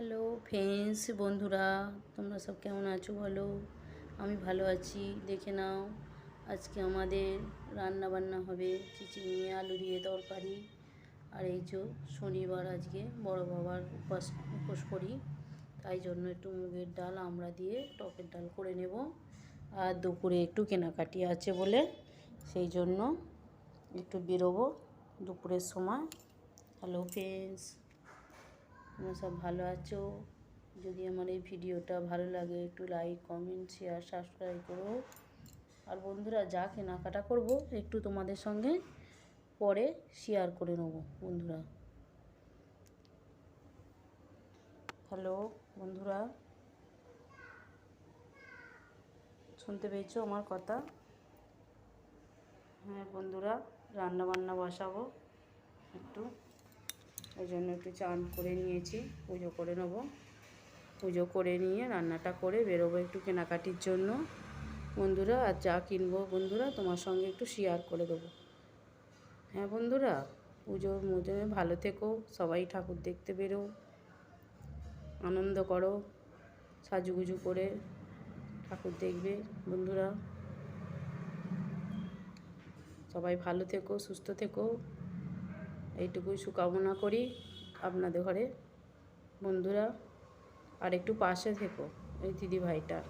Hello friends বন্ধুরা, তোমরা সব কেমন আছো বলো? আমি ভালো আছি, দেখে নাও। আজকে আমাদের রান্না বান্না হবে চিচিঙে আলু দিয়ে তরকারি। আর এই যে শনিবার আজকে বড় বাবার উপাস, উপোস করি। তাই জন্য একটু মুগের ডাল, আমরা দিয়ে টকের ডাল করে নেব। আর দুপুরে একটু কেনাকাটি আছে বলে সেই জন্য একটু বেরোবো দুপুরের সময়। হ্যালো ফ্রেন্ডস তোমরা সব ভালো আছো? যদি আমার এই ভিডিওটা ভালো লাগে, একটু লাইক কমেন্ট শেয়ার সাবস্ক্রাইব করো। আর বন্ধুরা, যা কেনাকাটা করব, একটু তোমাদের সঙ্গে পরে শেয়ার করে নেব, বন্ধুরা। হ্যালো বন্ধুরা। শুনতে পেয়েছ আমার কথা? হ্যাঁ বন্ধুরা রান্না বান্না বসাবো, একটু। ওই জন্য একটু চান করে নিয়েছি, পুজো করে নেব। পুজো করে নিয়ে রান্নাটা করে বেরোবো একটু কেনাকাটির জন্য। বন্ধুরা, আর যা কিনবো বন্ধুরা, তোমার সঙ্গে একটু শেয়ার করে দেবো। হ্যাঁ বন্ধুরা পুজোর মধ্যে ভালো থেকো, সবাই ঠাকুর দেখতে বেরো। আনন্দ করো, সাজুগুজু করে ঠাকুর দেখবে বন্ধুরা। সবাই ভালো থেকো, সুস্থ থেকো। এইটুকুই সুকামনা করি আপনাদের ঘরে। বন্ধুরা আর একটু পাশে থেকো এই দিদি ভাইটার